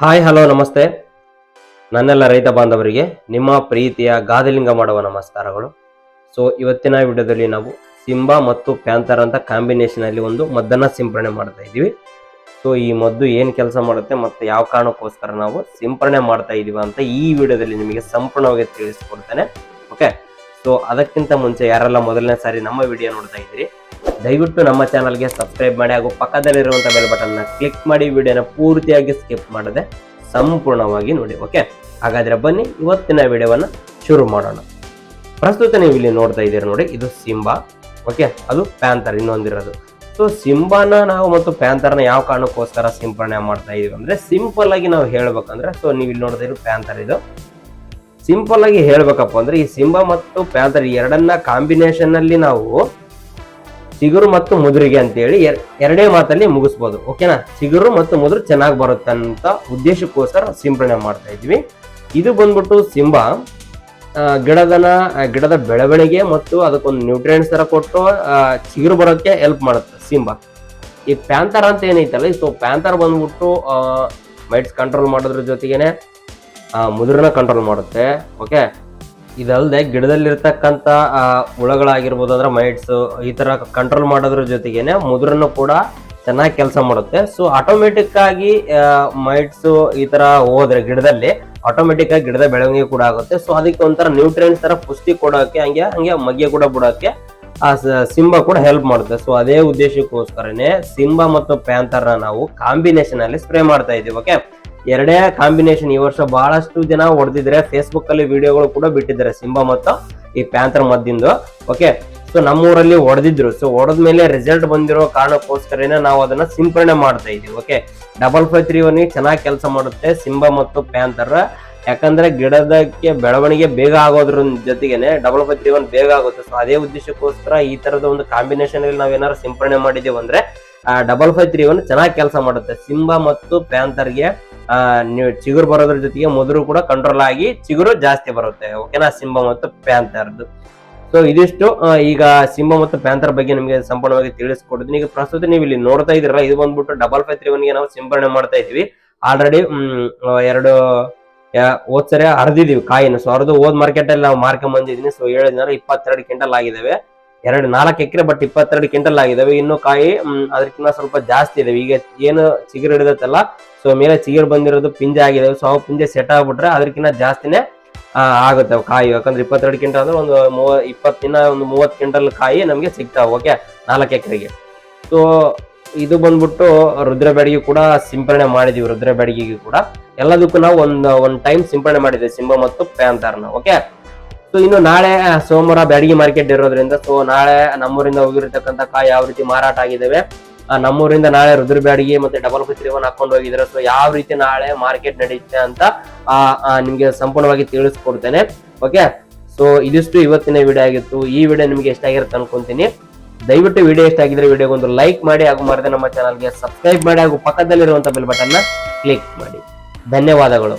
Hi, hello, ನಮಸ್ತೆ. ನನ್ನೆಲ್ಲ ರೈತ ಬಾಂಧವರಿಗೆ ನಿಮ್ಮ ಪ್ರೀತಿಯ ಗಾದಲಿಂಗ ಮಾಡುವ ನಮಸ್ಕಾರಗಳು. ಸೊ ಇವತ್ತಿನ ವಿಡಿಯೋದಲ್ಲಿ ನಾವು ಸಿಂಬಾ ಮತ್ತು ಪ್ಯಾಂಥರ್ ಅಂತ ಕಾಂಬಿನೇಷನ್ ಅಲ್ಲಿ ಒಂದು ಮದ್ದನ್ನ ಸಿಂಪರಣೆ ಮಾಡ್ತಾ ಇದ್ದೀವಿ. ಸೊ ಈ ಮದ್ದು ಏನು ಕೆಲಸ ಮಾಡುತ್ತೆ ಮತ್ತು ಯಾವ ಕಾರಣಕ್ಕೋಸ್ಕರ ನಾವು ಸಿಂಪರಣೆ ಮಾಡ್ತಾ ಇದ್ದೀವಿ ಅಂತ ಈ ವಿಡಿಯೋದಲ್ಲಿ ನಿಮಗೆ ಸಂಪೂರ್ಣವಾಗಿ ತಿಳಿಸ್ಕೊಡ್ತೇನೆ. ಓಕೆ ಸೊ ಅದಕ್ಕಿಂತ ಮುಂಚೆ ಯಾರೆಲ್ಲ ಮೊದಲನೇ ಸಾರಿ ನಮ್ಮ ವಿಡಿಯೋ ನೋಡ್ತಾ ಇದ್ದೀರಿ ದಯವಿಟ್ಟು ನಮ್ಮ ಚಾನಲ್ಗೆ ಸಬ್ಸ್ಕ್ರೈಬ್ ಮಾಡಿ ಹಾಗೂ ಪಕ್ಕದಲ್ಲಿರುವಂಥ ಬೆಲ್ ಬಟನ್ನ ಕ್ಲಿಕ್ ಮಾಡಿ ವಿಡಿಯೋನ ಪೂರ್ತಿಯಾಗಿ ಸ್ಕಿಪ್ ಮಾಡದೆ ಸಂಪೂರ್ಣವಾಗಿ ನೋಡಿ ಓಕೆ ಹಾಗಾದ್ರೆ ಬನ್ನಿ, ಇವತ್ತಿನ ವಿಡಿಯೋವನ್ನ ಶುರು ಮಾಡೋಣ. ಪ್ರಸ್ತುತ ನೀವು ಇಲ್ಲಿ ನೋಡ್ತಾ ಇದ್ದೀರಿ ನೋಡಿ, ಇದು ಸಿಂಬಾ ಓಕೆ ಅದು ಪ್ಯಾಂಥರ್, ಇನ್ನೊಂದಿರೋದು. ಸೊ ಸಿಂಬಾನ ನಾವು ಮತ್ತು ಪ್ಯಾಂಥರ್ನ ಯಾವ ಕಾರಣಕ್ಕೋಸ್ಕರ ಸಿಂಪರಣೆ ಮಾಡ್ತಾ ಇದೀವಿ ಅಂದ್ರೆ ಸಿಂಪಲ್ ಆಗಿ ನಾವು ಹೇಳ್ಬೇಕಂದ್ರೆ ಸೊ ನೀವು ಇಲ್ಲಿ ನೋಡ್ತಾ ಪ್ಯಾಂಥರ್ ಇದು. ಸಿಂಪಲ್ ಆಗಿ ಹೇಳ್ಬೇಕಪ್ಪ ಅಂದ್ರೆ, ಈ ಸಿಂಬಾ ಮತ್ತು ಪ್ಯಾಂಥರ್ ಎರಡನ್ನ ಕಾಂಬಿನೇಷನ್ ಅಲ್ಲಿ ನಾವು ಚಿಗುರು ಮತ್ತು ಮುದುರಿಗೆ ಅಂತೇಳಿ ಎರ್- ಎರಡೇ ಮಾತಲ್ಲಿ ಮುಗಿಸ್ಬೋದು ಓಕೆನಾ ಚಿಗುರು ಮತ್ತು ಮುದುರು ಚೆನ್ನಾಗಿ ಬರುತ್ತೆ ಅಂತ ಉದ್ದೇಶಕ್ಕೋಸ್ಕರ ಸಿಂಪರಣೆ ಮಾಡ್ತಾ ಇದ್ವಿ ಇದು ಬಂದ್ಬಿಟ್ಟು ಸಿಂಬ ಗಿಡದನ ಗಿಡದ ಬೆಳವಣಿಗೆ ಮತ್ತು ಅದಕ್ಕೊಂದು ನ್ಯೂಟ್ರಿಯೆಂಟ್ಸ್ ತರ ಕೊಟ್ಟು ಚಿಗುರು ಬರೋಕ್ಕೆ ಹೆಲ್ಪ್ ಮಾಡುತ್ತೆ ಸಿಂಬ ಈ ಪ್ಯಾಂಥರ್ ಅಂತ ಏನೈತಲ್ಲ ಸೊ ಪ್ಯಾಂಥರ್ ಬಂದ್ಬಿಟ್ಟು ಮೈಟ್ಸ್ ಕಂಟ್ರೋಲ್ ಮಾಡೋದ್ರ ಜೊತೆಗೇನೆ ಮುದುರನ ಮುದುರನ್ನ ಕಂಟ್ರೋಲ್ ಮಾಡುತ್ತೆ ಓಕೆ ಇದಲ್ಲದೆ ಗಿಡದಲ್ಲಿರ್ತಕ್ಕಂಥ ಹುಳಗಳಾಗಿರ್ಬೋದು ಅಂದ್ರೆ ಮೈಟ್ಸ್ ಈ ತರ ಕಂಟ್ರೋಲ್ ಮಾಡೋದ್ರ ಜೊತೆಗೇನೆ ಮುದುರನ್ನು ಕೂಡ ಚೆನ್ನಾಗಿ ಕೆಲಸ ಮಾಡುತ್ತೆ. ಸೊ ಆಟೋಮೆಟಿಕ್ ಆಗಿ ಮೈಟ್ಸ್ ಈ ತರ ಹೋದ್ರೆ ಗಿಡದಲ್ಲಿ ಆಟೋಮೆಟಿಕ್ ಆಗಿ ಗಿಡದ ಬೆಳವಣಿಗೆ ಕೂಡ ಆಗುತ್ತೆ. ಸೊ ಅದಕ್ಕೆ ಒಂಥರ ನ್ಯೂಟ್ರಿಯೆಂಟ್ಸ್ ತರ ಪುಷ್ಟಿ ಕೊಡೋಕೆ, ಹಂಗೆ ಹಂಗೆ ಮಗ್ಗೆ ಕೂಡ ಬಿಡೋಕೆ, ಆ ಸಿಂಬಾ ಕೂಡ ಹೆಲ್ಪ್ ಮಾಡುತ್ತೆ. ಸೊ ಅದೇ ಉದ್ದೇಶಕ್ಕೋಸ್ಕರನೇ ಸಿಂಬ ಮತ್ತು ಪ್ಯಾಂಥರ್ ನಾವು ಕಾಂಬಿನೇಷನ್ ಅಲ್ಲಿ ಸ್ಪ್ರೇ ಮಾಡ್ತಾ ಇದೀವಿ ಓಕೆ ಎರಡೇ ಕಾಂಬಿನೇಷನ್ ಈ ವರ್ಷ ಬಹಳಷ್ಟು ಜನ ಹೊಡೆದಿದ್ರೆ ಫೇಸ್ಬುಕ್ ಅಲ್ಲಿ ವಿಡಿಯೋಗಳು ಕೂಡ ಬಿಟ್ಟಿದ್ದಾರೆ ಸಿಂಬ ಮತ್ತು ಈ ಪ್ಯಾಂಥರ್ ಮದ್ದಿಂದು. ಓಕೆ ಸೊ ನಮ್ಮೂರಲ್ಲಿ ಹೊಡೆದಿದ್ರು. ಸೊ ಹೊಡೆದ್ಮೇಲೆ ರಿಸಲ್ಟ್ ಬಂದಿರೋ ಕಾರಣಕ್ಕೋಸ್ಕರನೇ ನಾವು ಅದನ್ನ ಸಿಂಪರಣೆ ಮಾಡ್ತಾ ಇದೀವಿ okay double five three one ಚೆನ್ನಾಗಿ ಕೆಲಸ ಮಾಡುತ್ತೆ ಸಿಂಬ ಮತ್ತು ಪ್ಯಾಂಥರ್. ಯಾಕಂದ್ರೆ ಗಿಡದಕ್ಕೆ ಬೆಳವಣಿಗೆ ಬೇಗ ಆಗೋದ್ರ ಜೊತೆಗೇನೆ ಡಬಲ್ ಫೈವ್ ತ್ರೀ ಒನ್ ಬೇಗ ಆಗುತ್ತೆ. ಸೊ ಅದೇ ಉದ್ದೇಶಕ್ಕೋಸ್ಕರ ಈ ತರದ ಒಂದು ಕಾಂಬಿನೇಷನ್ ಅಲ್ಲಿ ನಾವೇನಾದ್ರು ಸಿಂಪರಣೆ ಮಾಡಿದೀವಿ ಅಂದ್ರೆ ಡಬಲ್ ಫೈವ್ ತ್ರೀ ಒನ್ ಚೆನ್ನಾಗಿ ಕೆಲಸ ಮಾಡುತ್ತೆ. ಸಿಂಬ ಮತ್ತು ಪ್ಯಾಂಥರ್ಗೆ ನೀವು ಚಿಗುರು ಬರೋದ್ರ ಜೊತೆಗೆ ಮೊದಲು ಕೂಡ ಕಂಟ್ರೋಲ್ ಆಗಿ ಚಿಗುರು ಜಾಸ್ತಿ ಬರುತ್ತೆ ಓಕೆನಾ ಸಿಂಹ ಮತ್ತು ಪ್ಯಾಂಥರ್ದು ಸೊ ಇದಿಷ್ಟು ಈಗ ಸಿಂಹ ಮತ್ತು ಪ್ಯಾಂಥರ್ ಬಗ್ಗೆ ನಿಮಗೆ ಸಂಪೂರ್ಣವಾಗಿ ತಿಳಿಸ್ಕೊಡ್ತೀನಿ ಈಗ ಪ್ರಸ್ತುತ ನೀವು ಇಲ್ಲಿ ನೋಡ್ತಾ ಇದ್ರಲ್ಲ ಇದು ಬಂದ್ಬಿಟ್ಟು ಡಬಲ್ ಫೈವ್ ತ್ರೀ ಒನ್ಗೆ ನಾವು ಸಿಂಪರಣೆ ಮಾಡ್ತಾ ಇದೀವಿ ಆಲ್ರೆಡಿ ಎರಡು, ಯಾ- ಅರ್ದಿದೀವಿ ಕಾಯಿನ. ಸೊ ಅರ್ದು ಹೋದ್ ಮಾರ್ಕೆಟ್ ಅಲ್ಲಿ ನಾವು ಮಾರ್ಕೊಂಡ್ ಬಂದಿದೀನಿ ಸೊ ಹೇಳಿದ್ರೆ ಇಪ್ಪತ್ತೆರಡು ಕ್ವಿಂಟಲ್ ಆಗಿದಾವೆ. ಎರಡು ನಾಲ್ಕು ಎಕರೆ ಬಟ್ ಇಪ್ಪತ್ತೆರಡು ಕ್ವಿಂಟಲ್ ಆಗಿದಾವೆ. ಇನ್ನು ಕಾಯಿ ಅದಕ್ಕಿಂತ ಸ್ವಲ್ಪ ಜಾಸ್ತಿ ಇದಾವೆ ಈಗ ಏನು ಚಿಗುರು ಹಿಡಿದತ್ತಲ್ಲ ಸೊ ಮೇಲೆ ಚಿಗುರು ಬಂದಿರೋದು ಪಿಂಜೆ ಆಗಿದಾವೆ. ಸೊ ಪಿಂಜೆ ಸೆಟ್ ಆಗ್ಬಿಟ್ರೆ ಅದಕ್ಕಿಂತ ಜಾಸ್ತಿನೇ ಆಗುತ್ತೆ ಕಾಯಿ. ಯಾಕಂದ್ರೆ ಇಪ್ಪತ್ತೆರಡು ಕ್ವಿಂಟಲ್ ಅಂದ್ರೆ ಒಂದು ಮೂವ ಇಪ್ಪತ್ತಿನ ಒಂದು ಮೂವತ್ತು ಕ್ವಿಂಟಲ್ ಕಾಯಿ ನಮಗೆ ಸಿಗ್ತಾವೆ, ಓಕೆ, ನಾಲ್ಕು ಎಕರೆಗೆ. ಸೊ ಇದು ಬಂದ್ಬಿಟ್ಟು ರುದ್ರ ಬೆಡಗಿ ಕೂಡ ಸಿಂಪರಣೆ ಮಾಡಿದೀವಿ ರುದ್ರ ಬೆಡಗಿಗೆ ಕೂಡ. ಎಲ್ಲದಕ್ಕೂ ನಾವು ಒಂದು ಒಂದು ಟೈಮ್ ಸಿಂಪರಣೆ ಮಾಡಿದ್ವಿ ಸಿಂಬ ಮತ್ತು ಪ್ಯಾಂತಾರ್ನ ಓಕೆ? ಸೊ ಇನ್ನು ನಾಳೆ ಸೋಮವಾರ ಬ್ಯಾಡಗಿ ಮಾರ್ಕೆಟ್ ಇರೋದ್ರಿಂದ ಸೊ ನಾಳೆ ನಮ್ಮೂರಿಂದ ಹೋಗಿರ್ತಕ್ಕಂಥ ಕಾಯಿ ಯಾವ ರೀತಿ ಮಾರಾಟ ಆಗಿದ್ದಾವೆ ನಮ್ಮೂರಿಂದ ನಾಳೆ ರುದ್ರ ಬ್ಯಾಡಗಿ ಮತ್ತೆ ಡಬಲ್ ಫಿತ್ರಿ ಒನ್ ಹಾಕೊಂಡು ಹೋಗಿದ್ರೆ. ಸೊ ಯಾವ ರೀತಿ ನಾಳೆ ಮಾರ್ಕೆಟ್ ನಡೆಯುತ್ತೆ ಅಂತ ನಿಮ್ಗೆ ಸಂಪೂರ್ಣವಾಗಿ ತಿಳಿಸ್ಕೊಡ್ತೇನೆ. ಓಕೆ ಸೊ ಇದಿಷ್ಟು ಇವತ್ತಿನ ವಿಡಿಯೋ ಆಗಿತ್ತು. ಈ ವಿಡಿಯೋ ನಿಮ್ಗೆ ಇಷ್ಟ ಆಗಿರುತ್ತೆ ಅನ್ಕೊಂತೀನಿ. ದಯವಿಟ್ಟು ವಿಡಿಯೋ ಇಷ್ಟ ಆಗಿದ್ರೆ ವಿಡಿಯೋಗೆ ಒಂದು ಲೈಕ್ ಮಾಡಿ ಹಾಗೂ ಮಾಡಿದೆ ನಮ್ಮ ಚಾನಲ್ಗೆ ಸಬ್ಸ್ಕ್ರೈಬ್ ಮಾಡಿ ಹಾಗೂ ಪಕ್ಕದಲ್ಲಿರುವಂತ ಬೆಲ್ ಬಟನ್ನ ಕ್ಲಿಕ್ ಮಾಡಿ. ಧನ್ಯವಾದಗಳು.